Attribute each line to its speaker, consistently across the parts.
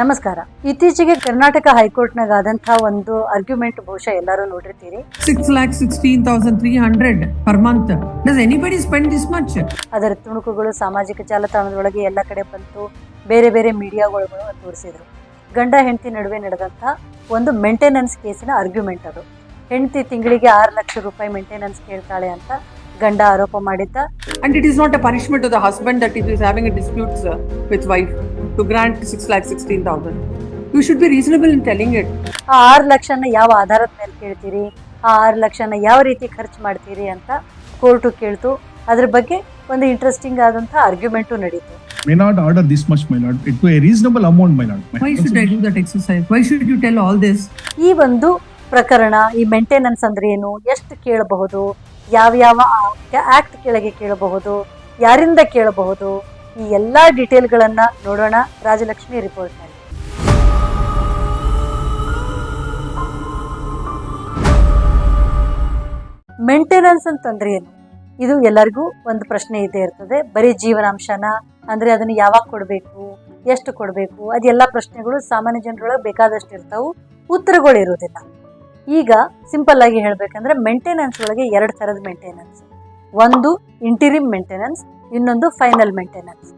Speaker 1: ನಮಸ್ಕಾರ. ಇತ್ತೀಚೆಗೆ ಕರ್ನಾಟಕ ಹೈಕೋರ್ಟ್ನಾಗ ಆದಂತಹ ಒಂದು ಆರ್ಗ್ಯುಮೆಂಟ್ ಬಹುಶಃ ಎಲ್ಲರೂ ನೋಡಿರ್ತೀರಿ.
Speaker 2: Six lakh sixteen thousand three hundred per month does anybody spend this much
Speaker 1: ಅದರ ತುಣುಕುಗಳು ಸಾಮಾಜಿಕ ಜಾಲತಾಣದೊಳಗೆ ಎಲ್ಲ ಕಡೆ ಬಂತು ಬೇರೆ ಬೇರೆ ಮೀಡಿಯಾಗಳು ತೋರಿಸಿದ್ರು. ಗಂಡ ಹೆಂಡತಿ ನಡುವೆ ನಡೆದಂತ ಒಂದು ಮೇಂಟೆನೆನ್ಸ್ ಕೇಸಿನ ಆರ್ಗ್ಯುಮೆಂಟ್ ಅದು. ಹೆಂಡತಿ ತಿಂಗಳಿಗೆ ಆರು ಲಕ್ಷ ರೂಪಾಯಿ ಮೇಂಟೆನೆನ್ಸ್ ಕೇಳ್ತಾಳೆ ಅಂತ ಗಂಡ ಆರೋಪ ಮಾಡಿದ್ದ.
Speaker 2: And it is not a punishment to husband that that is dispute uh, with wife. To grant six lakh sixteen thousand. You should be reasonable in telling it.
Speaker 1: ಆ ಆರು ಲಕ್ಷನ ಯಾವ ಆಧಾರದ ಮೇಲೆ ಕೇಳ್ತೀರಿ ಆ ಆರು ಲಕ್ಷನ ಯಾವ ರೀತಿ ಖರ್ಚು ಮಾಡ್ತೀರಿ ಅಂತ ಕೋರ್ಟು ಕೇಳ್ತು ಅದ್ರ ಬಗ್ಗೆ ಒಂದು ಇಂಟ್ರೆಸ್ಟಿಂಗ್ ಆದಂಥ ಆರ್ಗ್ಯುಮೆಂಟು ನಡೀತು
Speaker 3: may not order this much, my lord. It to a reasonable amount, my lord. My
Speaker 2: Why should I do that exercise? Why should you tell all this?
Speaker 1: ಈ ಒಂದು ಪ್ರಕರಣ ಈ ಮೇಂಟೆನೆನ್ಸ್ ಅಂದ್ರೆ ಏನು ಎಷ್ಟು ಕೇಳಬಹುದು ಯಾವ್ಯಾವ ಆಕ್ಟ್ ಕೆಳಗೆ ಕೇಳಬಹುದು ಯಾರಿಂದ ಕೇಳಬಹುದು ಈ ಎಲ್ಲ ಡೀಟೇಲ್ಗಳನ್ನ ನೋಡೋಣ. ರಾಜಲಕ್ಷ್ಮಿ ರಿಪೋರ್ಟ್ನಲ್ಲಿ ಮೇಂಟೆನೆನ್ಸ್ ಅಂತಂದ್ರೆ ಏನು? ಇದು ಎಲ್ಲರಿಗೂ ಒಂದು ಪ್ರಶ್ನೆ ಇದ್ದೇ ಇರ್ತದೆ. ಬರೀ ಜೀವನಾಂಶನ? ಅಂದ್ರೆ ಅದನ್ನ ಯಾವಾಗ ಕೊಡಬೇಕು? ಎಷ್ಟು ಕೊಡಬೇಕು? ಅದೆಲ್ಲ ಪ್ರಶ್ನೆಗಳು ಸಾಮಾನ್ಯ ಜನರೊಳಗೆ ಬೇಕಾದಷ್ಟು ಇರ್ತಾವು. ಉತ್ತರಗಳು ಇರೋದಿಲ್ಲ ಈಗ ಸಿಂಪಲ್ ಆಗಿ ಹೇಳ್ಬೇಕಂದ್ರೆ ಮೇಂಟೆನೆನ್ಸ್ ಒಳಗೆ ಎರಡು ಥರದ ಮೇಂಟೆನೆನ್ಸ್ ಒಂದು ಇಂಟೀರಿಯಂ ಮೇಂಟೆನೆನ್ಸ್ ಇನ್ನೊಂದು ಫೈನಲ್ ಮೇಂಟೆನೆನ್ಸ್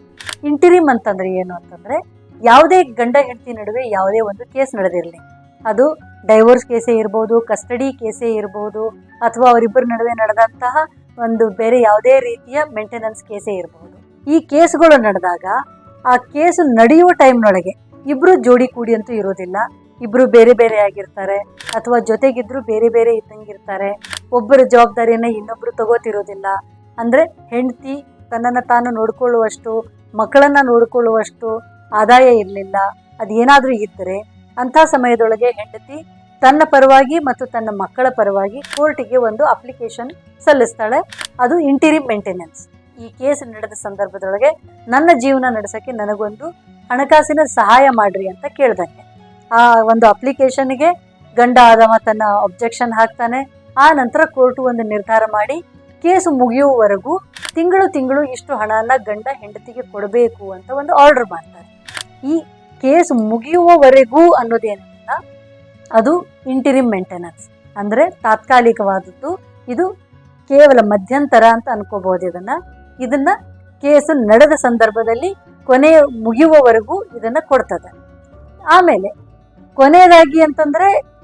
Speaker 1: ಇಂಟಿರಿಮ್ ಅಂತಂದ್ರೆ ಏನು ಅಂತಂದ್ರೆ, ಯಾವುದೇ ಗಂಡ ಹೆಂಡತಿ ನಡುವೆ ಯಾವುದೇ ಒಂದು ಕೇಸ್ ನಡೆದಿರಲಿ. ಅದು ಡೈವೋರ್ಸ್ ಕೇಸೇ ಇರ್ಬೋದು ಕಸ್ಟಡಿ ಕೇಸೇ ಇರ್ಬೋದು, ಅಥವಾ ಅವರಿಬ್ಬರ ನಡುವೆ ನಡೆದಂತಹ ಒಂದು ಬೇರೆ ಯಾವುದೇ ರೀತಿಯ ಮೇಂಟೆನೆನ್ಸ್ ಕೇಸೇ ಇರಬಹುದು ಈ ಕೇಸ್ಗಳು ನಡೆದಾಗ, ಆ ಕೇಸು ನಡೆಯುವ ಟೈಮ್ನೊಳಗೆ ಇಬ್ರು ಜೋಡಿ ಕೂಡಿ ಅಂತೂ ಇರೋದಿಲ್ಲ. ಇಬ್ರು ಬೇರೆ ಬೇರೆ ಆಗಿರ್ತಾರೆ, ಅಥವಾ ಜೊತೆಗಿದ್ರು ಬೇರೆ ಬೇರೆ ಇದ್ದಂಗಿರ್ತಾರೆ ಒಬ್ಬರ ಜವಾಬ್ದಾರಿಯನ್ನ ಇನ್ನೊಬ್ರು ತಗೋತಿರೋದಿಲ್ಲ. ಅಂದ್ರೆ ಹೆಂಡತಿ ತನ್ನನ್ನು ತಾನು ನೋಡಿಕೊಳ್ಳುವಷ್ಟು, ಮಕ್ಕಳನ್ನು ನೋಡಿಕೊಳ್ಳುವಷ್ಟು ಆದಾಯ ಇರಲಿಲ್ಲ. ಅದೇನಾದರೂ ಇದ್ದರೆ ಅಂಥ ಸಮಯದೊಳಗೆ ಹೆಂಡತಿ ತನ್ನ ಪರವಾಗಿ ಮತ್ತು ತನ್ನ ಮಕ್ಕಳ ಪರವಾಗಿ ಕೋರ್ಟಿಗೆ ಒಂದು ಅಪ್ಲಿಕೇಶನ್ ಸಲ್ಲಿಸ್ತಾಳೆ. ಅದು ಇಂಟೀರಿಯಂ ಮೇಂಟೆನೆನ್ಸ್ ಈ ಕೇಸ್ ನಡೆದ ಸಂದರ್ಭದೊಳಗೆ ನನ್ನ ಜೀವನ ನಡೆಸೋಕ್ಕೆ ನನಗೊಂದು ಹಣಕಾಸಿನ ಸಹಾಯ ಮಾಡ್ರಿ ಅಂತ ಕೇಳ್ದಂಗೆ. ಆ ಒಂದು ಅಪ್ಲಿಕೇಶನ್ಗೆ ಗಂಡ ಆದವ ತನ್ನ ಅಬ್ಜೆಕ್ಷನ್ ಹಾಕ್ತಾನೆ. ಆ ನಂತರ ಕೋರ್ಟು ಒಂದು ನಿರ್ಧಾರ ಮಾಡಿ ಕೇಸು ಮುಗಿಯುವವರೆಗೂ ತಿಂಗಳು ತಿಂಗಳು ಇಷ್ಟು ಹಣನ ಗಂಡ ಹೆಂಡತಿಗೆ ಕೊಡಬೇಕು ಅಂತ ಒಂದು ಆರ್ಡರ್ ಮಾಡ್ತಾರೆ. ಈ ಕೇಸ್ ಮುಗಿಯುವವರೆಗೂ ಅನ್ನೋದೇನಿಲ್ಲ ಅದು ಇಂಟಿರಿಮ್ ಮೇಂಟೆನೆನ್ಸ್ ಅಂದ್ರೆ ತಾತ್ಕಾಲಿಕವಾದದ್ದು. ಇದು ಕೇವಲ ಮಧ್ಯಂತರ ಅಂತ ಅನ್ಕೋಬಹುದು ಇದನ್ನ. ಇದನ್ನ ಕೇಸು ನಡೆದ ಸಂದರ್ಭದಲ್ಲಿ ಕೊನೆ ಮುಗಿಯುವವರೆಗೂ ಇದನ್ನ ಕೊಡ್ತದೆ. ಆಮೇಲೆ ಕೊನೆಯದಾಗಿ ಅಂತಂದ್ರೆ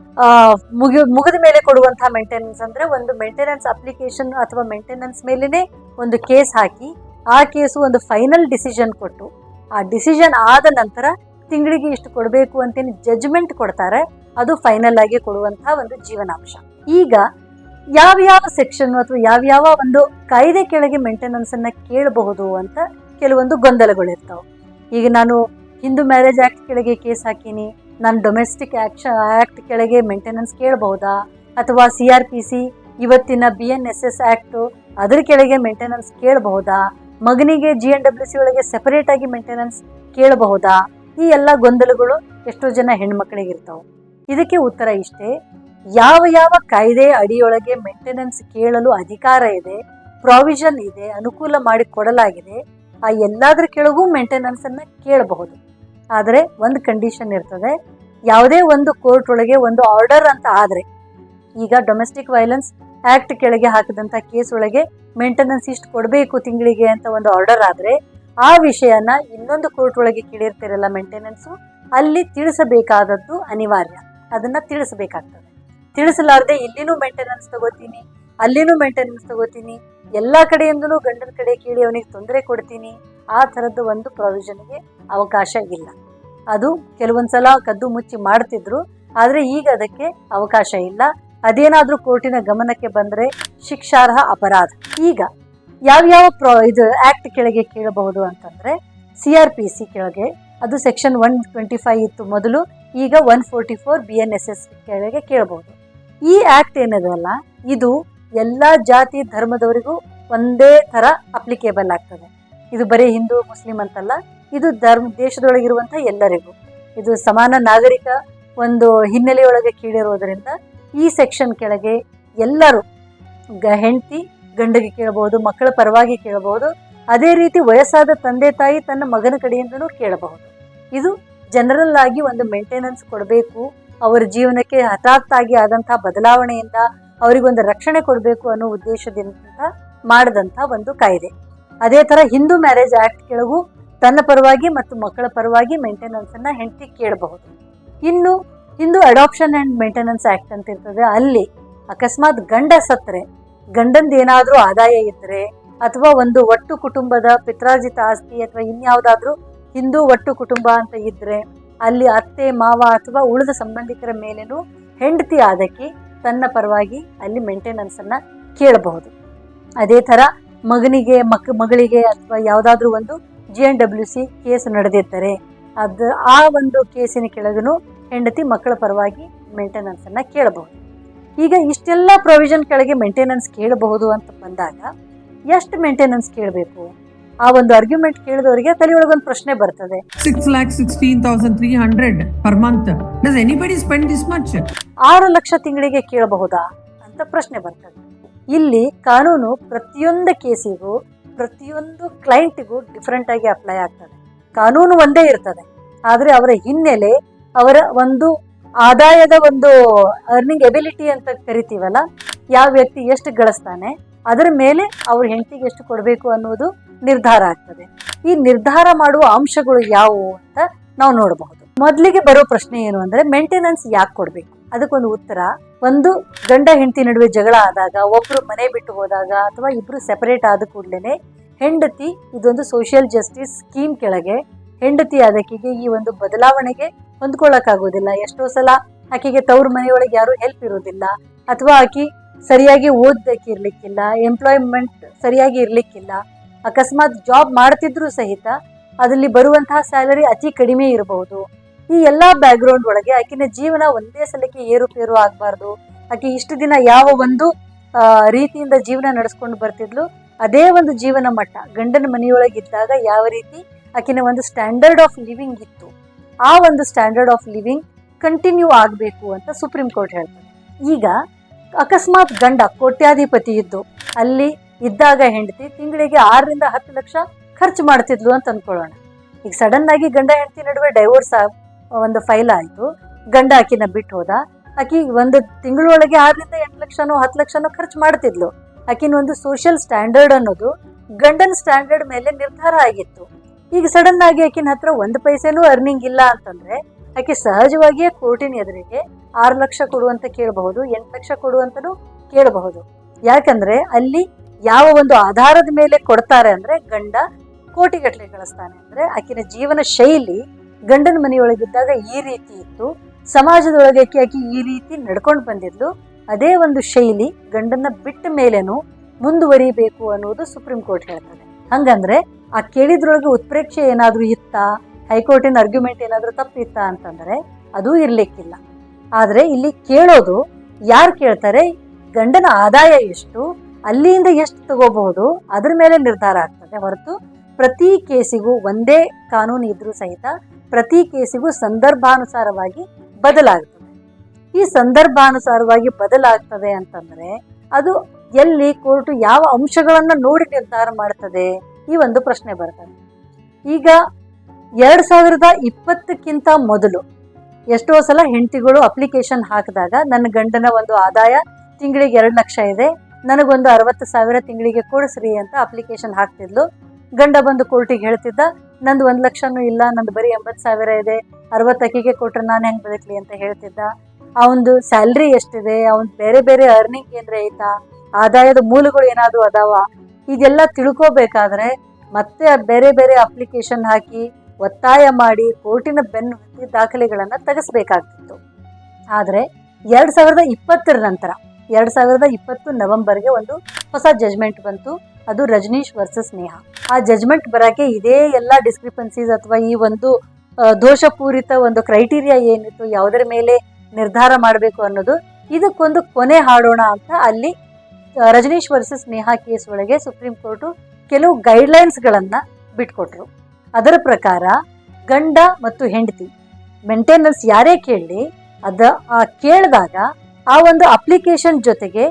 Speaker 1: ಮುಗಿ, ಮುಗಿದ ಮೇಲೆ ಕೊಡುವಂತಹ ಮೇಂಟೆನೆನ್ಸ್ ಅಂದ್ರೆ ಒಂದು ಮೇಂಟೆನೆನ್ಸ್ ಅಪ್ಲಿಕೇಶನ್ ಅಥವಾ ಮೇಂಟೆನೆನ್ಸ್ ಮೇಲೇನೆ ಒಂದು ಕೇಸ್ ಹಾಕಿ, ಆ ಕೇಸು ಒಂದು ಫೈನಲ್ ಡಿಸಿಷನ್ ಕೊಟ್ಟು, ಆ ಡಿಸಿಷನ್ ಆದ ನಂತರ ತಿಂಗಳಿಗೆ ಇಷ್ಟು ಕೊಡಬೇಕು ಅಂತೇನು ಜಜ್ಮೆಂಟ್ ಕೊಡ್ತಾರೆ, ಅದು ಫೈನಲ್ ಆಗಿ ಕೊಡುವಂತಹ ಒಂದು ಜೀವನಾಂಶ. ಈಗ ಯಾವ ಯಾವ ಸೆಕ್ಷನ್ ಅಥವಾ ಯಾವ್ಯಾವ ಒಂದು ಕಾಯ್ದೆ ಕೆಳಗೆ ಮೇಂಟೆನೆನ್ಸ್ ಅನ್ನ ಕೇಳಬಹುದು ಅಂತ ಕೆಲವೊಂದು ಗೊಂದಲಗಳಿರ್ತಾವೆ ಈಗ ನಾನು ಹಿಂದೂ ಮ್ಯಾರೇಜ್ ಆಕ್ಟ್ ಕೆಳಗೆ ಕೇಸ್ ಹಾಕೀನಿ ನಾನು ಡೊಮೆಸ್ಟಿಕ್ ಆ್ಯಕ್ಷ ಆ್ಯಕ್ಟ್ ಕೆಳಗೆ ಮೇಂಟೆನೆನ್ಸ್ ಕೇಳಬಹುದಾ? ಅಥವಾ ಸಿ ಆರ್ ಪಿ ಸಿ ಇವತ್ತಿನ B N S S act ಅದ್ರ ಕೆಳಗೆ ಮೇಂಟೆನೆನ್ಸ್ ಕೇಳಬಹುದಾ? ಮಗನಿಗೆ ಜಿ ಎನ್ ಡಬ್ಲ್ಯೂ ಸಿ ಒಳಗೆ ಸೆಪರೇಟ್ ಆಗಿ ಮೇಂಟೆನೆನ್ಸ್ ಕೇಳಬಹುದಾ? ಈ ಎಲ್ಲ ಗೊಂದಲಗಳು ಎಷ್ಟೋ ಜನ ಹೆಣ್ಮಕ್ಳಿಗೆ ಇರ್ತಾವೆ. ಇದಕ್ಕೆ ಉತ್ತರ ಇಷ್ಟೇ, ಯಾವ ಯಾವ ಕಾಯ್ದೆ ಅಡಿಯೊಳಗೆ ಮೇಂಟೆನೆನ್ಸ್ ಕೇಳಲು ಅಧಿಕಾರ ಇದೆ ಪ್ರಾವಿಷನ್ ಇದೆ, ಅನುಕೂಲ ಮಾಡಿ ಕೊಡಲಾಗಿದೆ, ಆ ಎಲ್ಲಾದ್ರ ಕೆಳಗೂ ಮೇಂಟೆನೆನ್ಸ್ ಅನ್ನ ಕೇಳಬಹುದು. ಆದರೆ ಒಂದು ಕಂಡೀಷನ್ ಇರ್ತದೆ ಯಾವುದೇ ಒಂದು ಕೋರ್ಟ್ ಒಳಗೆ ಒಂದು ಆರ್ಡರ್ ಅಂತ ಆದರೆ ಈಗ ಡೊಮೆಸ್ಟಿಕ್ ವೈಲೆನ್ಸ್ ಆಕ್ಟ್ ಕೆಳಗೆ ಹಾಕಿದಂತ ಕೇಸ್ ಒಳಗೆ ಮೇಂಟೆನೆನ್ಸ್ ಇಷ್ಟು ಕೊಡಬೇಕು ತಿಂಗಳಿಗೆ ಅಂತ ಒಂದು ಆರ್ಡರ್ ಆದರೆ ಆ ವಿಷಯನ ಇನ್ನೊಂದು ಕೋರ್ಟ್ ಒಳಗೆ ಕೇಳಿರ್ತಿರಲ್ಲ ಮೇಂಟೆನೆನ್ಸು ಅಲ್ಲಿ ತಿಳಿಸಬೇಕಾದದ್ದು ಅನಿವಾರ್ಯ. ಅದನ್ನ ತಿಳಿಸಬೇಕಾಗ್ತದೆ. ತಿಳಿಸಲಾರದೆ ಇಲ್ಲಿನೂ ಮೇಂಟೆನೆನ್ಸ್ ತಗೋತೀನಿ, ಅಲ್ಲಿನೂ ಮೇಂಟೆನೆನ್ಸ್ ತಗೋತೀನಿ, ಎಲ್ಲ ಕಡೆಯಿಂದನೂ ಗಂಡನ ಕಡೆ ಕೇಳಿ ಅವನಿಗೆ ತೊಂದರೆ ಕೊಡ್ತೀನಿ, ಆ ಥರದ್ದು ಒಂದು ಪ್ರಾವಿಷನ್ಗೆ ಅವಕಾಶ ಇಲ್ಲ. ಅದು ಕೆಲವೊಂದ್ಸಲ ಕದ್ದು ಮುಚ್ಚಿ ಮಾಡ್ತಿದ್ರು, ಆದರೆ ಈಗ ಅದಕ್ಕೆ ಅವಕಾಶ ಇಲ್ಲ. ಅದೇನಾದರೂ ಕೋರ್ಟಿನ ಗಮನಕ್ಕೆ ಬಂದರೆ ಶಿಕ್ಷಾರ್ಹ ಅಪರಾಧ. ಈಗ ಯಾವ್ಯಾವ ಪ್ರೊ, ಇದು ಆಕ್ಟ್ ಕೆಳಗೆ ಕೇಳಬಹುದು ಅಂತಂದ್ರೆ ಸಿ ಆರ್ ಪಿ ಸಿ ಕೆಳಗೆ, ಅದು ಸೆಕ್ಷನ್ ಒನ್ ಟ್ವೆಂಟಿ ಫೈವ್ ಇತ್ತು ಮೊದಲು, ಈಗ one forty four B N S S ಕೆಳಗೆ ಕೇಳಬಹುದು. ಈ ಆಕ್ಟ್ ಏನದಲ್ಲ ಇದು ಎಲ್ಲ ಜಾತಿ, ಧರ್ಮದವರಿಗೂ ಒಂದೇ ಥರ ಅಪ್ಲಿಕೇಬಲ್ ಆಗ್ತದೆ. ಇದು ಬರೀ ಹಿಂದೂ, ಮುಸ್ಲಿಂ ಅಂತಲ್ಲ, ಇದು ಧರ್ಮ ದೇಶದೊಳಗಿರುವಂತಹ ಎಲ್ಲರಿಗೂ. ಇದು ಸಮಾನ ನಾಗರಿಕ ಒಂದು ಹಿನ್ನೆಲೆಯೊಳಗೆ ಕೀಳಿರೋದ್ರಿಂದ ಈ ಸೆಕ್ಷನ್ ಕೆಳಗೆ ಎಲ್ಲರೂ ಗ, ಹೆಂಡತಿ, ಗಂಡಗೆ ಕೇಳಬಹುದು, ಮಕ್ಕಳ ಪರವಾಗಿ ಕೇಳಬಹುದು, ಅದೇ ರೀತಿ ವಯಸ್ಸಾದ ತಂದೆ, ತಾಯಿ ತನ್ನ ಮಗನ ಕಡೆಯಿಂದನೂ ಕೇಳಬಹುದು. ಇದು ಜನರಲ್ ಆಗಿ ಒಂದು ಮೇಂಟೆನೆನ್ಸ್ ಕೊಡಬೇಕು, ಅವರ ಜೀವನಕ್ಕೆ ಹಠಾತ್ತಾಗಿ ಆದಂತಹ ಬದಲಾವಣೆಯಿಂದ ಅವರಿಗೊಂದು ರಕ್ಷಣೆ ಕೊಡಬೇಕು ಅನ್ನೋ ಉದ್ದೇಶದಿಂದ ಮಾಡಿದಂಥ ಒಂದು ಕಾಯ್ದೆ. ಅದೇ ಥರ ಹಿಂದೂ ಮ್ಯಾರೇಜ್ ಆಕ್ಟ್ ಕೆಳಗೂ ತನ್ನ ಪರವಾಗಿ ಮತ್ತು ಮಕ್ಕಳ ಪರವಾಗಿ ಮೇಂಟೆನೆನ್ಸ್ ಅನ್ನ ಹೆಂಡತಿ ಕೇಳಬಹುದು. ಇನ್ನು Hindu adoption and maintenance act ಅಂತ ಇರ್ತದೆ. ಅಲ್ಲಿ ಅಕಸ್ಮಾತ್ ಗಂಡ ಸತ್ತರೆ, ಗಂಡಂದ ಏನಾದರೂ ಆದಾಯ ಇದ್ದರೆ ಅಥವಾ ಒಂದು ಒಟ್ಟು ಕುಟುಂಬದ ಪಿತ್ರಾರ್ಜಿತ ಆಸ್ತಿ ಅಥವಾ ಇನ್ಯಾವುದಾದ್ರೂ ಹಿಂದೂ ಒಟ್ಟು ಕುಟುಂಬ ಅಂತ ಇದ್ದರೆ ಅಲ್ಲಿ ಅತ್ತೆ, ಮಾವ ಅಥವಾ ಉಳಿದ ಸಂಬಂಧಿಕರ ಮೇಲೇನು ಹೆಂಡತಿ ಆದಕ್ಕೆ ತನ್ನ ಪರವಾಗಿ ಅಲ್ಲಿ ಮೇಂಟೆನೆನ್ಸ್ ಅನ್ನ ಕೇಳಬಹುದು. ಅದೇ ಥರ ಮಗನಿಗೆ ಮಕ್ ಮಗಳಿಗೆ ಅಥವಾ ಯಾವುದಾದ್ರೂ ಒಂದು G N W C case ನಡೆದಿರ್ತಾರೆ. ಅದು ಆ ಒಂದು ಕೇಸಿನ ಕೆಳಗೂ ಹೆಂಡತಿ ಮಕ್ಕಳ ಪರವಾಗಿ ಮೇಂಟೆನೆನ್ಸ್ ಅನ್ನ ಕೇಳಬಹುದು. ಈಗ ಇಷ್ಟೆಲ್ಲ ಪ್ರೊವಿಷನ್ ಕೆಳಗೆ ಮೇಂಟೆನೆನ್ಸ್ ಕೇಳಬಹುದು ಅಂತ ಬಂದಾಗ ಎಷ್ಟು ಮೇಂಟೆನೆನ್ಸ್ ಕೇಳಬೇಕು? ಆ ಒಂದು ಆರ್ಗ್ಯುಮೆಂಟ್ ಕೇಳಿದವರಿಗೆ ತಲೆಯೊಳಗೊಂದು ಪ್ರಶ್ನೆ ಬರ್ತದೆ.
Speaker 2: Six lakh sixteen thousand three hundred per month does anybody spend this much
Speaker 1: ಆರು ಲಕ್ಷ ತಿಂಗಳಿಗೆ ಕೇಳಬಹುದಾ ಅಂತ ಪ್ರಶ್ನೆ ಬರ್ತದೆ. ಇಲ್ಲಿ ಕಾನೂನು ಪ್ರತಿಯೊಂದು ಕೇಸಿಗೂ, ಪ್ರತಿಯೊಂದು ಕ್ಲೈಂಟ್ಗೂ ಡಿಫ್ರೆಂಟ್ ಆಗಿ ಅಪ್ಲೈ ಆಗ್ತದೆ. ಕಾನೂನು ಒಂದೇ ಇರ್ತದೆ. ಆದರೆ ಅವರ ಹಿನ್ನೆಲೆ ಅವರ ಒಂದು ಆದಾಯದ ಒಂದು ಅರ್ನಿಂಗ್ ಎಬಿಲಿಟಿ ಅಂತ ಕರಿತೀವಲ್ಲ, ಯಾವ ವ್ಯಕ್ತಿ ಎಷ್ಟು ಗಳಿಸ್ತಾನೆ, ಅದರ ಮೇಲೆ ಅವ್ರ ಹೆಂಡತಿಗೆ ಎಷ್ಟು ಕೊಡಬೇಕು ಅನ್ನೋದು ನಿರ್ಧಾರ ಆಗ್ತದೆ. ಈ ನಿರ್ಧಾರ ಮಾಡುವ ಅಂಶಗಳು ಯಾವುವು ಅಂತ ನಾವು ನೋಡಬಹುದು. ಮೊದಲಿಗೆ ಬರೋ ಪ್ರಶ್ನೆ ಏನು ಅಂದರೆ ಮೇಂಟೆನೆನ್ಸ್ ಯಾಕೆ ಕೊಡಬೇಕು? ಅದಕ್ಕೊಂದು ಉತ್ತರ, ಒಂದು ಗಂಡ ಹೆಂಡತಿ ನಡುವೆ ಜಗಳ ಆದಾಗ, ಒಬ್ರು ಮನೆ ಬಿಟ್ಟು ಹೋದಾಗ ಅಥವಾ ಇಬ್ರು ಸೆಪರೇಟ್ ಆದ ಕೂಡಲೇ ಹೆಂಡತಿ ಇದೊಂದು ಸೋಷಿಯಲ್ ಜಸ್ಟಿಸ್ ಸ್ಕೀಮ್ ಕೆಳಗೆ ಹೆಂಡತಿ ಆದಕ್ಕಿಗೆ ಈ ಒಂದು ಬದಲಾವಣೆಗೆ ಹೊಂದ್ಕೊಳ್ಳೋಕ್ಕಾಗೋದಿಲ್ಲ ಎಷ್ಟೋ ಸಲ ಆಕೆಗೆ ತವ್ರ ಮನೆಯೊಳಗೆ ಯಾರು ಹೆಲ್ಪ್ ಇರೋದಿಲ್ಲ ಅಥವಾ ಆಕಿ ಸರಿಯಾಗಿ ಓದಕ್ಕೆ ಇರ್ಲಿಕ್ಕಿಲ್ಲ ಎಂಪ್ಲಾಯ್ಮೆಂಟ್ ಸರಿಯಾಗಿ ಇರಲಿಕ್ಕಿಲ್ಲ, ಅಕಸ್ಮಾತ್ ಜಾಬ್ ಮಾಡ್ತಿದ್ರು ಸಹಿತ ಅದರಲ್ಲಿ ಬರುವಂತಹ ಸ್ಯಾಲರಿ ಅತಿ ಕಡಿಮೆ ಇರಬಹುದು. ಈ ಎಲ್ಲಾ ಬ್ಯಾಕ್ಗ್ರೌಂಡ್ ಒಳಗೆ ಆಕಿನ ಜೀವನ ಒಂದೇ ಸಲಕ್ಕೆ ಏರುಪೇರು ಆಗಬಾರ್ದು. ಆಕೆ ಇಷ್ಟು ದಿನ ಯಾವ ಒಂದು ರೀತಿಯಿಂದ ಜೀವನ ನಡೆಸ್ಕೊಂಡು ಬರ್ತಿದ್ಲು, ಅದೇ ಒಂದು ಜೀವನ ಮಟ್ಟ. ಗಂಡನ ಮನೆಯೊಳಗೆ ಇದ್ದಾಗ ಯಾವ ರೀತಿ ಆಕಿನ ಒಂದು ಸ್ಟ್ಯಾಂಡರ್ಡ್ ಆಫ್ ಲಿವಿಂಗ್ ಇತ್ತು, ಆ ಒಂದು ಸ್ಟ್ಯಾಂಡರ್ಡ್ ಆಫ್ ಲಿವಿಂಗ್ ಕಂಟಿನ್ಯೂ ಆಗಬೇಕು ಅಂತ ಸುಪ್ರೀಂ ಕೋರ್ಟ್ ಹೇಳ್ತದೆ. ಈಗ ಅಕಸ್ಮಾತ್ ಗಂಡ ಕೋಟ್ಯಾಧಿಪತಿ ಇದ್ದು, ಅಲ್ಲಿ ಇದ್ದಾಗ ಹೆಂಡತಿ ತಿಂಗಳಿಗೆ ಆರರಿಂದ ಹತ್ತು ಲಕ್ಷ ಖರ್ಚು ಮಾಡ್ತಿದ್ಲು ಅಂತ ಅನ್ಕೊಳ್ಳೋಣ. ಈಗ ಸಡನ್ ಆಗಿ ಗಂಡ ಹೆಂಡತಿ ನಡುವೆ ಡೈವೋರ್ಸ್ ಒಂದು ಫೈಲ್ ಆಯಿತು. ಗಂಡ ಆಕಿನ ಬಿಟ್ಟು ಹೋದ. ಆಕಿ ಒಂದು ತಿಂಗಳೊಳಗೆ ಆರರಿಂದ ಎಂಟು ಲಕ್ಷನೋ ಹತ್ತು ಲಕ್ಷನೋ ಖರ್ಚು ಮಾಡ್ತಿದ್ಲು. ಆಕಿನ ಒಂದು ಸೋಷಿಯಲ್ ಸ್ಟ್ಯಾಂಡರ್ಡ್ ಅನ್ನೋದು ಗಂಡನ ಸ್ಟ್ಯಾಂಡರ್ಡ್ ಮೇಲೆ ನಿರ್ಧಾರ ಆಗಿತ್ತು. ಈಗ ಸಡನ್ ಆಗಿ ಆಕಿನ ಹತ್ರ ಒಂದು ಪೈಸೆನೂ ಅರ್ನಿಂಗ್ ಇಲ್ಲ ಅಂತಂದ್ರೆ ಆಕೆ ಸಹಜವಾಗಿಯೇ ಕೋರ್ಟಿನ ಎದುರಿಗೆ ಆರು ಲಕ್ಷ ಕೊಡುವಂತ ಕೇಳಬಹುದು, ಎಂಟು ಲಕ್ಷ ಕೊಡುವಂತನೂ ಕೇಳಬಹುದು. ಯಾಕಂದ್ರೆ ಅಲ್ಲಿ ಯಾವ ಒಂದು ಆಧಾರದ ಮೇಲೆ ಕೊಡ್ತಾರೆ ಅಂದ್ರೆ ಗಂಡ ಕೋಟಿಗಟ್ಟಲೆ ಗಳಿಸ್ತಾನೆ. ಅಂದ್ರೆ ಆಕಿನ ಜೀವನ ಶೈಲಿ ಗಂಡನ ಮನೆಯೊಳಗಿದ್ದಾಗ ಈ ರೀತಿ ಇತ್ತು. ಸಮಾಜದೊಳಗೆ ಆಕಿ ಈ ರೀತಿ ನಡ್ಕೊಂಡು ಬಂದಿದ್ಲು. ಅದೇ ಒಂದು ಶೈಲಿ ಗಂಡನ್ನ ಬಿಟ್ಟ ಮೇಲೇನು ಮುಂದುವರಿಬೇಕು ಅನ್ನೋದು ಸುಪ್ರೀಂ ಕೋರ್ಟ್ ಹೇಳ್ತದೆ. ಹಂಗಂದ್ರೆ ಆ ಕೇಳಿದ್ರೊಳಗೆ ಉತ್ಪ್ರೇಕ್ಷೆ ಏನಾದರೂ ಇತ್ತಾ? ಹೈಕೋರ್ಟಿನ ಆರ್ಗ್ಯುಮೆಂಟ್ ಏನಾದರೂ ತಪ್ಪಿತ್ತ ಅಂತಂದ್ರೆ ಅದು ಇರ್ಲಿಕ್ಕಿಲ್ಲ. ಆದರೆ ಇಲ್ಲಿ ಕೇಳೋದು ಯಾರು ಕೇಳ್ತಾರೆ? ಗಂಡನ ಆದಾಯ ಎಷ್ಟು? ಅಲ್ಲಿಯಿಂದ ಎಷ್ಟು ತಗೋಬಹುದು? ಅದ್ರ ಮೇಲೆ ನಿರ್ಧಾರ ಆಗ್ತದೆ ಹೊರತು ಪ್ರತಿ ಕೇಸಿಗೂ ಒಂದೇ ಕಾನೂನು ಇದ್ರೂ ಸಹಿತ ಪ್ರತಿ ಕೇಸಿಗೂ ಸಂದರ್ಭಾನುಸಾರವಾಗಿ ಬದಲಾಗ್ತದೆ. ಈ ಸಂದರ್ಭಾನುಸಾರವಾಗಿ ಬದಲಾಗ್ತದೆ ಅಂತಂದ್ರೆ ಅದು ಎಲ್ಲಿ ಕೋರ್ಟು ಯಾವ ಅಂಶಗಳನ್ನು ನೋಡಿ ನಿರ್ಧಾರ ಮಾಡ್ತದೆ ಈ ಒಂದು ಪ್ರಶ್ನೆ ಬರ್ತದೆ. ಈಗ ಎರಡ್ ಸಾವಿರದ ಇಪ್ಪತ್ತಕ್ಕಿಂತ ಮೊದಲು ಎಷ್ಟೋ ಸಲ ಹೆಂಡತಿಗಳು ಅಪ್ಲಿಕೇಶನ್ ಹಾಕಿದಾಗ ನನ್ನ ಗಂಡನ ಒಂದು ಆದಾಯ ತಿಂಗಳಿಗೆ ಎರಡು ಲಕ್ಷ ಇದೆ, ನನಗೊಂದು ಅರವತ್ತು ಸಾವಿರ ತಿಂಗಳಿಗೆ ಕೊಡಿಸ್ರಿ ಅಂತ ಅಪ್ಲಿಕೇಶನ್ ಹಾಕ್ತಿದ್ಲು. ಗಂಡ ಬಂದು ಕೋರ್ಟಿಗೆ ಹೇಳ್ತಿದ್ದ, ನಂದು ಒಂದು ಲಕ್ಷನೂ ಇಲ್ಲ, ನಂದು ಬರೀ ಎಂಬತ್ತು ಸಾವಿರ ಇದೆ ಅರವತ್ತಕ್ಕಿಗೆ ಕೊಟ್ಟರೆ ನಾನು ಹೆಂಗೆ ಬದುಕಲಿ? ಅಂತ ಹೇಳ್ತಿದ್ದ. ಅವನದು ಸ್ಯಾಲ್ರಿ ಎಷ್ಟಿದೆ ಅವನು ಬೇರೆ ಬೇರೆ ಅರ್ನಿಂಗ್ ಏನ್ರ ಐತಾ? ಆದಾಯದ ಮೂಲಗಳು ಏನಾದರೂ ಅದಾವ? ಇದೆಲ್ಲ ತಿಳ್ಕೋಬೇಕಾದ್ರೆ ಮತ್ತೆ ಬೇರೆ ಬೇರೆ ಅಪ್ಲಿಕೇಶನ್ ಹಾಕಿ ಒತ್ತಾಯ ಮಾಡಿ ಕೋರ್ಟಿನ ಬೆನ್ನು ಹತ್ತಿ ದಾಖಲೆಗಳನ್ನು ತೆಗೆಸಬೇಕಾಗ್ತಿತ್ತು. ಆದರೆ ಎರಡು ಸಾವಿರದ ಇಪ್ಪತ್ತರ ನಂತರ, ಎರಡು ಸಾವಿರದ ಇಪ್ಪತ್ತು ನವೆಂಬರ್ಗೆ ಒಂದು ಹೊಸ ಜಜ್ಮೆಂಟ್ ಬಂತು. ಅದು ರಜನೀಶ್ ವರ್ಸಸ್ ಸ್ನೇಹ. ಆ ಜಜ್ಮೆಂಟ್ ಬರೋಕ್ಕೆ ಇದೇ ಎಲ್ಲ ಡಿಸ್ಕ್ರಿಪನ್ಸೀಸ್ ಅಥವಾ ಈ ಒಂದು ದೋಷಪೂರಿತ ಒಂದು ಕ್ರೈಟೀರಿಯಾ ಏನಿತ್ತು, ಯಾವುದರ ಮೇಲೆ ನಿರ್ಧಾರ ಮಾಡಬೇಕು ಅನ್ನೋದು, ಇದಕ್ಕೊಂದು ಕೊನೆ ಹಾಡೋಣ ಅಂತ ಅಲ್ಲಿ ರಜನೀಶ್ ವರ್ಸಸ್ ಸ್ನೇಹ ಕೇಸ್ ಒಳಗೆ ಸುಪ್ರೀಂ ಕೋರ್ಟು ಕೆಲವು ಗೈಡ್ಲೈನ್ಸ್ಗಳನ್ನು ಬಿಟ್ಕೊಟ್ರು. ಅದರ ಪ್ರಕಾರ, ಗಂಡ ಮತ್ತು ಹೆಂಡತಿ ಮೆಂಟೆನೆನ್ಸ್ ಯಾರೇ ಕೇಳಲಿ ಅದ, ಆ ಕೇಳಿದಾಗ ಆ ಒಂದು ಅಪ್ಲಿಕೇಶನ್ ಜೊತೆಗೆ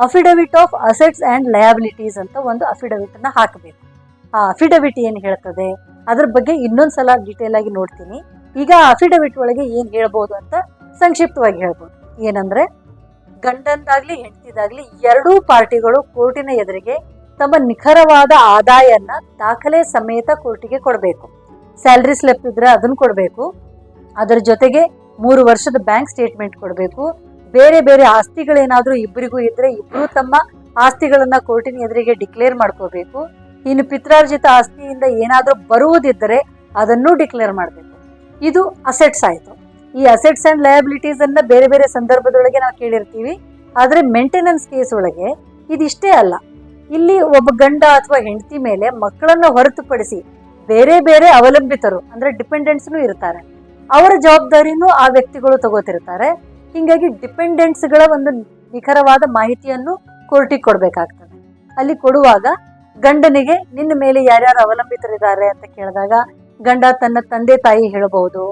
Speaker 1: affidavit of assets and liabilities ಅಂತ ಒಂದು ಅಫಿಡವಿಟನ್ನು ಹಾಕಬೇಕು. ಆ ಅಫಿಡವಿಟ್ ಏನು ಹೇಳ್ತದೆ? ಅದ್ರ ಬಗ್ಗೆ ಇನ್ನೊಂದು ಸಲ ಡೀಟೇಲ್ ಆಗಿ ನೋಡ್ತೀನಿ. ಈಗ ಅಫಿಡವಿಟ್ ಒಳಗೆ ಏನು ಹೇಳ್ಬೋದು ಅಂತ ಸಂಕ್ಷಿಪ್ತವಾಗಿ ಹೇಳ್ಬೋದು. ಏನಂದ್ರೆ, ಗಂಡಂದಾಗ್ಲಿ, ಹೆಂಡತಿದಾಗ್ಲಿ ಎರಡೂ ಪಾರ್ಟಿಗಳು ಕೋರ್ಟಿನ ಎದುರಿಗೆ ತಮ್ಮ ನಿಖರವಾದ ಆದಾಯನ ದಾಖಲೆ ಸಮೇತ ಕೋರ್ಟಿಗೆ ಕೊಡಬೇಕು. ಸ್ಯಾಲ್ರಿ ಸ್ಲಿಪ್ ಇದ್ರೆ ಅದನ್ನು ಕೊಡಬೇಕು. ಅದರ ಜೊತೆಗೆ ಮೂರು ವರ್ಷದ ಬ್ಯಾಂಕ್ ಸ್ಟೇಟ್ಮೆಂಟ್ ಕೊಡಬೇಕು. ಬೇರೆ ಬೇರೆ ಆಸ್ತಿಗಳೇನಾದ್ರೂ ಇಬ್ಬರಿಗೂ ಇದ್ರೆ ಇಬ್ರು ತಮ್ಮ ಆಸ್ತಿಗಳನ್ನ ಕೋರ್ಟಿನ ಎದುರಿಗೆ ಡಿಕ್ಲೇರ್ ಮಾಡ್ಕೋಬೇಕು. ಇನ್ನು ಪಿತ್ರಾರ್ಜಿತ ಆಸ್ತಿಯಿಂದ ಏನಾದ್ರೂ ಬರುವುದಿದ್ದರೆ ಅದನ್ನು ಡಿಕ್ಲೇರ್ ಮಾಡಬೇಕು. ಇದು ಅಸೆಟ್ಸ್ ಆಯ್ತು. ಈ ಅಸೆಟ್ಸ್ ಅಂಡ್ ಲಯಬಿಲಿಟೀಸ್ ಅನ್ನ ಬೇರೆ ಬೇರೆ ಸಂದರ್ಭದೊಳಗೆ ನಾವು ಕೇಳಿರ್ತೀವಿ. ಆದರೆ ಮೇಂಟೆನೆನ್ಸ್ ಕೇಸ್ ಒಳಗೆ ಇದಿಷ್ಟೇ ಅಲ್ಲ. ಇಲ್ಲಿ ಒಬ್ಬ ಗಂಡ ಅಥವಾ ಹೆಂಡತಿ ಮೇಲೆ ಮಕ್ಕಳನ್ನ ಹೊರತುಪಡಿಸಿ ಬೇರೆ ಬೇರೆ ಅವಲಂಬಿತರು ಅಂದ್ರೆ ಡಿಪೆಂಡೆಂಟ್ಸ್ನು ಇರ್ತಾರೆ. ಅವರ ಜವಾಬ್ದಾರಿನೂ ಆ ವ್ಯಕ್ತಿಗಳು ತಗೋತಿರ್ತಾರೆ. ಹಿಂಗಾಗಿ ಡಿಪೆಂಡೆಂಟ್ಸ್ಗಳ ಒಂದು ನಿಖರವಾದ ಮಾಹಿತಿಯನ್ನು ಕೋರ್ಟಿಗೆ ಕೊಡಬೇಕಾಗ್ತದೆ. ಅಲ್ಲಿ ಕೊಡುವಾಗ ಗಂಡನಿಗೆ ನಿನ್ನ ಮೇಲೆ ಯಾರ್ಯಾರು ಅವಲಂಬಿತರಿದ್ದಾರೆ ಅಂತ ಕೇಳಿದಾಗ ಗಂಡ ತನ್ನ ತಂದೆ ತಾಯಿ ಹೇಳಬಹುದು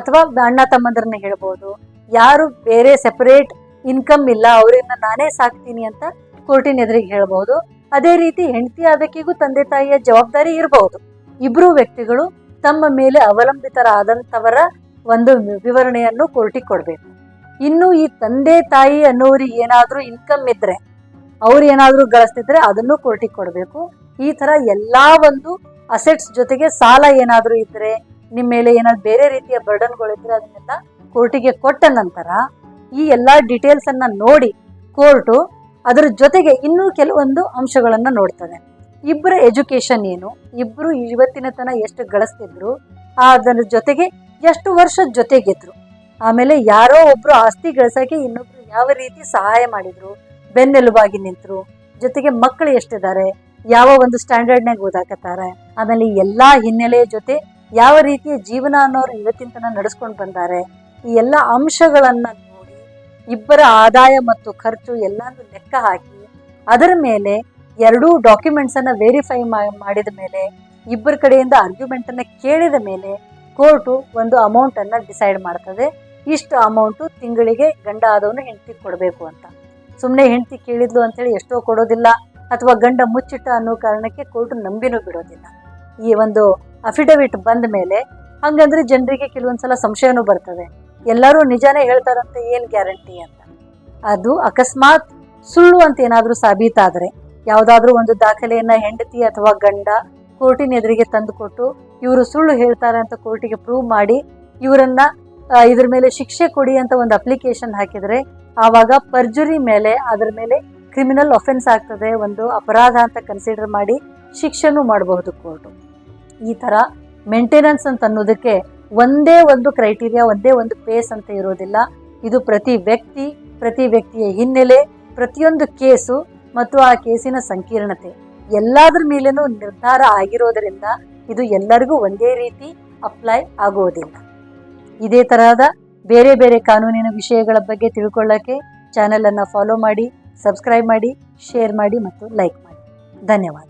Speaker 1: ಅಥವಾ ಅಣ್ಣ ತಮ್ಮಂದ್ರನ್ನ ಹೇಳ್ಬೋದು ಯಾರು ಬೇರೆ ಸೆಪರೇಟ್ ಇನ್ಕಮ್ ಇಲ್ಲ, ಅವರಿಂದ ನಾನೇ ಸಾಕ್ತೀನಿ ಅಂತ ಕೋರ್ಟಿನ ಎದುರಿಗೆ ಹೇಳಬಹುದು. ಅದೇ ರೀತಿ ಹೆಂಡತಿ ಆದಕ್ಕಿಗೂ ತಂದೆ ತಾಯಿಯ ಜವಾಬ್ದಾರಿ ಇರಬಹುದು. ಇಬ್ರು ವ್ಯಕ್ತಿಗಳು ತಮ್ಮ ಮೇಲೆ ಅವಲಂಬಿತರಾದಂಥವರ ಒಂದು ವಿವರಣೆಯನ್ನು ಕೋರ್ಟಿಗೆ ಕೊಡಬೇಕು. ಇನ್ನು ಈ ತಂದೆ ತಾಯಿ ಅನ್ನೋರಿಗೆ ಏನಾದರೂ ಇನ್ಕಮ್ ಇದ್ರೆ, ಅವ್ರು ಏನಾದರೂ ಗಳಿಸ್ತಿದ್ರೆ ಅದನ್ನು ಕೋರ್ಟಿಗೆ ಕೊಡಬೇಕು. ಈ ತರ ಎಲ್ಲಾ ಒಂದು ಅಸೆಟ್ಸ್ ಜೊತೆಗೆ ಸಾಲ ಏನಾದರೂ ಇದ್ರೆ ನಿಮ್ಮ ಮೇಲೆ ಏನಾದ್ರು ಬೇರೆ ರೀತಿಯ ಬರ್ಡನ್ಗಳಿದ್ರೆ ಅದನ್ನೆಲ್ಲ ಕೋರ್ಟಿಗೆ ಕೊಟ್ಟ ನಂತರ ಈ ಎಲ್ಲಾ ಡೀಟೇಲ್ಸ್ ಅನ್ನ ನೋಡಿ ಕೋರ್ಟು ಅದರ ಜೊತೆಗೆ ಇನ್ನೂ ಕೆಲವೊಂದು ಅಂಶಗಳನ್ನ ನೋಡ್ತದೆ. ಇಬ್ಬರ ಎಜುಕೇಶನ್ ಏನು, ಇಬ್ರು ಇವತ್ತಿನ ತನ ಎಷ್ಟು ಗಳಿಸ್ತಿದ್ರು ಅದರ ಜೊತೆಗೆ ಎಷ್ಟು ವರ್ಷ ಜೊತೆಗಿದ್ರು ಆಮೇಲೆ ಯಾರೋ ಒಬ್ರು ಆಸ್ತಿ ಗಳಿಸಕ್ಕೆ ಇನ್ನೊಬ್ರು ಯಾವ ರೀತಿ ಸಹಾಯ ಮಾಡಿದ್ರು, ಬೆನ್ನೆಲುಬಾಗಿ ನಿಂತರು, ಜೊತೆಗೆ ಮಕ್ಕಳು ಎಷ್ಟಿದ್ದಾರೆ, ಯಾವ ಒಂದು ಸ್ಟ್ಯಾಂಡರ್ಡ್ನಾಗ ಓದಾಕತ್ತಾರೆ, ಆಮೇಲೆ ಎಲ್ಲಾ ಹಿನ್ನೆಲೆಯ ಜೊತೆ ಯಾವ ರೀತಿಯ ಜೀವನ ಅನ್ನೋರು ಇವತ್ತಿನ ತನ ನಡೆಸ್ಕೊಂಡು ಬಂದಾರೆ, ಈ ಎಲ್ಲ ಅಂಶಗಳನ್ನ ನೋಡಿ ಇಬ್ಬರ ಆದಾಯ ಮತ್ತು ಖರ್ಚು ಎಲ್ಲಾನು ಲೆಕ್ಕ ಹಾಕಿ ಅದರ ಮೇಲೆ ಎರಡೂ ಡಾಕ್ಯುಮೆಂಟ್ಸ್ ಅನ್ನ ವೆರಿಫೈ ಮಾಡಿದ ಮೇಲೆ ಇಬ್ಬರ ಕಡೆಯಿಂದ ಆರ್ಗ್ಯುಮೆಂಟ್ ಅನ್ನ ಕೇಳಿದ ಮೇಲೆ ಕೋರ್ಟು ಒಂದು ಅಮೌಂಟ್ ಅನ್ನ ಡಿಸೈಡ್ ಮಾಡ್ತದೆ. ಇಷ್ಟು ಅಮೌಂಟು ತಿಂಗಳಿಗೆ ಗಂಡ ಆದವನು ಹೆಂಡತಿ ಕೊಡಬೇಕು ಅಂತ. ಸುಮ್ಮನೆ ಹೆಂಡತಿ ಕೇಳಿದ್ಲು ಅಂತೇಳಿ ಎಷ್ಟೋ ಕೊಡೋದಿಲ್ಲ ಅಥವಾ ಗಂಡ ಮುಚ್ಚಿಟ್ಟ ಅನ್ನೋ ಕಾರಣಕ್ಕೆ ಕೋರ್ಟ್ ನಂಬಿನೂ ಬಿಡೋದಿಲ್ಲ. ಈ ಒಂದು ಅಫಿಡವಿಟ್ ಬಂದ ಮೇಲೆ ಹಂಗಂದ್ರೆ ಜನರಿಗೆ ಕೆಲವೊಂದ್ಸಲ ಸಂಶಯನೂ ಬರ್ತದೆ. ಎಲ್ಲರೂ ನಿಜಾನೇ ಹೇಳ್ತಾರಂತ ಏನು ಗ್ಯಾರಂಟಿ ಅಂತ. ಅದು ಅಕಸ್ಮಾತ್ ಸುಳ್ಳು ಅಂತ ಏನಾದರೂ ಸಾಬೀತಾದರೆ ಯಾವುದಾದ್ರೂ ಒಂದು ದಾಖಲೆಯನ್ನು ಹೆಂಡತಿ ಅಥವಾ ಗಂಡ ಕೋರ್ಟಿನ ಎದುರಿಗೆ ತಂದುಕೊಟ್ಟು ಇವರು ಸುಳ್ಳು ಹೇಳ್ತಾರೆ ಅಂತ ಕೋರ್ಟಿಗೆ ಪ್ರೂವ್ ಮಾಡಿ ಇವರನ್ನ ಇದ್ರ ಮೇಲೆ ಶಿಕ್ಷೆ ಕೊಡಿ ಅಂತ ಒಂದು ಅಪ್ಲಿಕೇಶನ್ ಹಾಕಿದ್ರೆ ಆವಾಗ ಪರ್ಜುರಿ ಮೇಲೆ ಅದರ ಮೇಲೆ ಕ್ರಿಮಿನಲ್ ಅಫೆನ್ಸ್ ಆಗ್ತದೆ, ಒಂದು ಅಪರಾಧ ಅಂತ ಕನ್ಸಿಡರ್ ಮಾಡಿ ಶಿಕ್ಷೆನೂ ಮಾಡಬಹುದು ಕೋರ್ಟು ಈ ತರ ಮೇಂಟೆನೆನ್ಸ್ ಅಂತ ಅನ್ನೋದಕ್ಕೆ ಒಂದೇ ಒಂದು ಕ್ರೈಟೀರಿಯಾ ಒಂದೇ ಒಂದು ಪೇಸ್ ಅಂತ ಇರೋದಿಲ್ಲ. ಇದು ಪ್ರತಿ ವ್ಯಕ್ತಿ, ಪ್ರತಿ ವ್ಯಕ್ತಿಯ ಹಿನ್ನೆಲೆ, ಪ್ರತಿಯೊಂದು ಕೇಸು ಮತ್ತು ಆ ಕೇಸಿನ ಸಂಕೀರ್ಣತೆ. ಎಲ್ಲಾದ್ರ ಮೇಲೇನೂ ನಿರ್ಧಾರ ಆಗಿರೋದರಿಂದ ಇದು ಎಲ್ಲರಿಗೂ ಒಂದೇ ರೀತಿ ಅಪ್ಲೈ ಆಗುವುದಿಲ್ಲ ಇದೇ ತರಹದ ಬೇರೆ ಬೇರೆ ಕಾನೂನಿನ ವಿಷಯಗಳ ಬಗ್ಗೆ ತಿಳ್ಕೊಳ್ಳೋಕ್ಕೆ ಚಾನೆಲನ್ನು ಫಾಲೋ ಮಾಡಿ ಸಬ್ಸ್ಕ್ರೈಬ್ ಮಾಡಿ ಶೇರ್ ಮಾಡಿ ಮತ್ತು ಲೈಕ್ ಮಾಡಿ. ಧನ್ಯವಾದ.